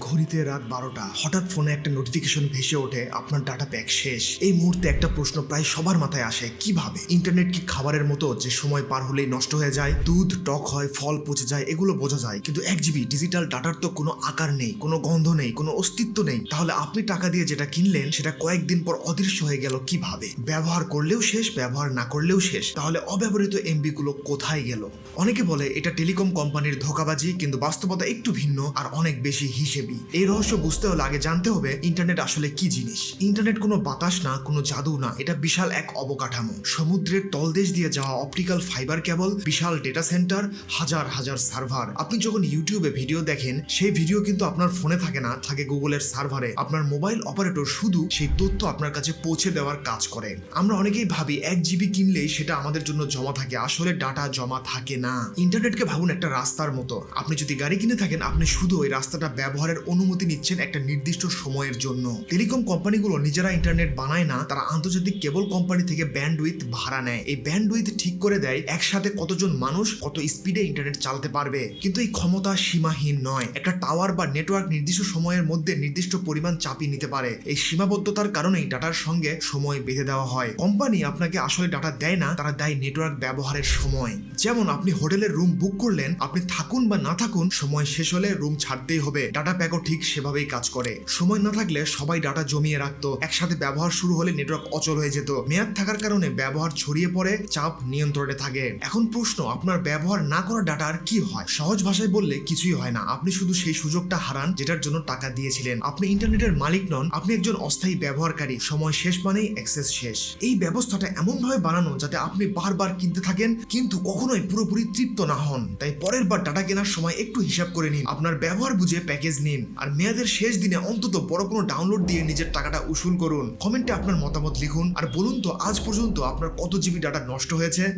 ঘড়িতে রাত বারোটা, হঠাৎ ফোনে একটা নোটিফিকেশন ভেসে ওঠে, আপনার ডাটা প্যাক শেষ। এই মুহূর্তে একটা প্রশ্ন প্রায় সবার মাথায় আসে, কীভাবে? ইন্টারনেট কি খাবারের মতো যে সময় পার হলেই নষ্ট হয়ে যায়? দুধ, টক হয়, ফল পচে যায়, এগুলো বোঝা যায়। কিন্তু এক জিবি ডিজিটাল ডাটার তো কোনো আকার নেই, কোনো গন্ধ নেই, কোনো অস্তিত্ব নেই। তাহলে আপনি টাকা দিয়ে যেটা কিনলেন, সেটা কয়েকদিন পর অদৃশ্য হয়ে গেল কীভাবে? ব্যবহার করলেও শেষ, ব্যবহার না করলেও শেষ। তাহলে অব্যবহৃত এমবি গুলো কোথায় গেল? অনেকে বলে এটা টেলিকম কোম্পানির ধোকাবাজি, কিন্তু বাস্তবতা একটু ভিন্ন আর অনেক বেশি হিসেবি। এই রহস্য বুঝতে হলে আগে জানতে হবে ইন্টারনেট আসলে কি জিনিস। ইন্টারনেট কোনো বাতাস না, কোনো জাদু না, এটা বিশাল এক অবকাঠামো। সমুদ্রের তলদেশ দিয়ে যাওয়া অপটিক্যাল ফাইবার কেবল বিশাল ডেটা সেন্টার হাজার হাজার সার্ভার আপনি যখন ইউটিউবে ভিডিও দেখেন, সেই ভিডিও কিন্তু আপনার ফোনে থাকে না, থাকে গুগলের সার্ভারে আপনার মোবাইল অপারেটর শুধু সেই তথ্য আপনার কাছে পৌঁছে দেওয়ার কাজ করে। আমরা অনেকেই ভাবি, এক জিবি কিনলেই সেটা আমাদের জন্য জমা থাকে, আসলে ডাটা জমা থাকে না। ইন্টারনেটকে ভাবুন একটা রাস্তার মতো। আপনি যদি গাড়ি কিনে থাকেন, আপনি শুধু ওই রাস্তাটা ব্যবহারের অনুমতি নিচ্ছেন একটা নির্দিষ্ট সময়ের জন্য। টেলিকম কোম্পানিগুলো নিজেরা ইন্টারনেট বানায় না, তারা আন্তর্জাতিক কেবল কোম্পানি থেকে ব্যান্ডউইথ ভাড়া নেয়। এই ব্যান্ডউইথ ঠিক করে দেয় একসাথে কতজন মানুষ কত স্পিডে ইন্টারনেট চালাতে পারবে। কিন্তু এই ক্ষমতা সীমাহীন নয়। একটা টাওয়ার বা নেটওয়ার্ক নির্দিষ্ট সময়ের মধ্যে নির্দিষ্ট পরিমাণ চাপিয়ে নিতে পারে। এই সীমাবদ্ধতার কারণেই ডাটার সঙ্গে সময় বেঁধে দেওয়া হয়। কোম্পানি আপনাকে আসলে ডাটা দেয় না, তারা দেয় নেটওয়ার্ক ব্যবহারের সময়। যেমন আপনি হোটেলের রুম বুক করলেন, আপনি থাকুন বা না থাকুন, সময় শেষ হলে রুম ছাড়তেই হবে। ডাটা প্যাকও ঠিক সেভাবেই কাজ করে। সময় না থাকলে সবাই ডাটা জমিয়ে রাখতো। একসাথে ব্যবহার শুরু হলে নেটওয়ার্ক অচল হয়ে যেত। মেয়াদ থাকার কারণে ব্যবহার ছড়িয়ে পড়ে, চাপ নিয়ন্ত্রণে থাকে। এখন প্রশ্ন, আপনার ব্যবহার না করা ডাটার কি হয়? সহজ ভাষায় বললে কিছুই হয় না। আপনি শুধু সেই সুযোগটা হারান যেটার জন্য টাকা দিয়েছিলেন। আপনি ইন্টারনেটের মালিক নন, আপনি একজন অস্থায়ী ব্যবহারকারী। সময় শেষ মানেই অ্যাক্সেস শেষ। এই ব্যবস্থাটা এমন ভাবে বানানো যাতে আপনি বারবার কিনতে থাকেন, কিন্তু কখনোই পুরোপুরি তৃপ্ত না হন। তাই পরের বার ডাটা কেনার সময় একটু হিসাব করে নিন। আপনার ব্যবহার বুঝে প্যাকেজ নিন আর মেয়াদের শেষ দিনে অন্তত বড় কোনো ডাউনলোড দিয়ে নিজের টাকাটা উসুল করুন। কমেন্টে আপনার মতামত লিখুন। আর বলুন তো, আজ পর্যন্ত আপনার কত জিবি ডাটা নষ্ট হয়েছে?